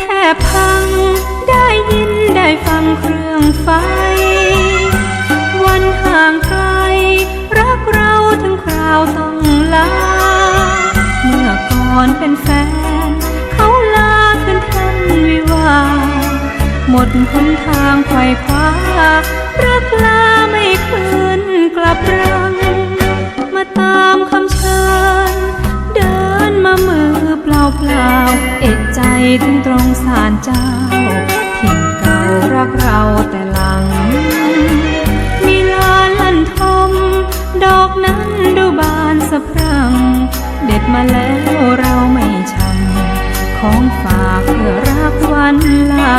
แทบพัง ได้ยินได้ฟังเครื่องไฟ วันห่างไกล รักเราถึงคราวต้องลา เมื่อก่อนเป็นแฟน เขาลาขึ้นทันวิวา หมดหนทางไขว่คว้า รักลาไม่คืนกลับรัง มาตามคำเชิญ มาแล้วเราไม่ชังของฝากเพื่อรักวันลา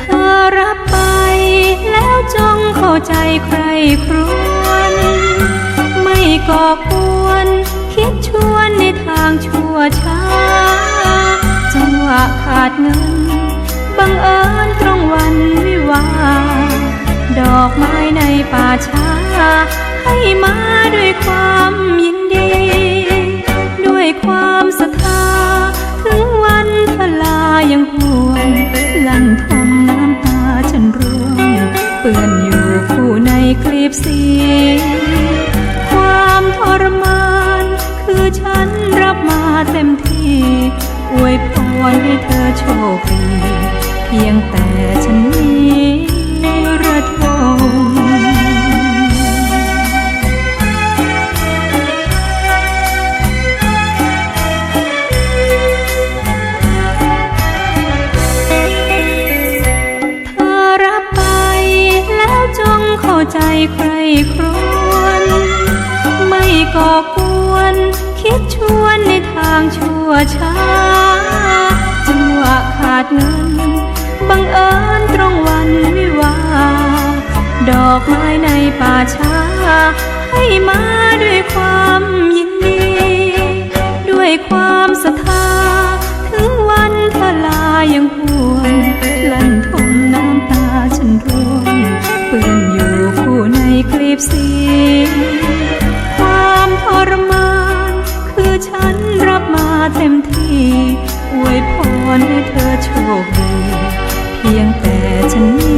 เธอรับไปแล้วจงเข้าใจใครครู ขาดเงิน บังเอิญตรงวันวิวา ดอกไม้ในป่าช้า ให้มาด้วยความยินดี ด้วยความศรัทธา ถึงวันทลายังห่วงลั่นทมน้ำตาฉันร่วง เปื้อนอยู่คู่ในคลีบสี ความทรมาน คือฉันรับมาเต็มที่ อวยพรให้เธอโชคดี เพียงแต่ฉันนี้ระทมเธอรับไปแล้วจงเข้าใจใครคร ดชวนในทางชั่วช้าจังหวะขาดเงิน บังเอิญตรงวันวิวา ดอกไม้ในป่าช้า ให้มาด้วยความยินดี ด้วยความศรัทธา เต็มที่อวยพรให้เธอโชคดี เพียงแต่ฉันนี้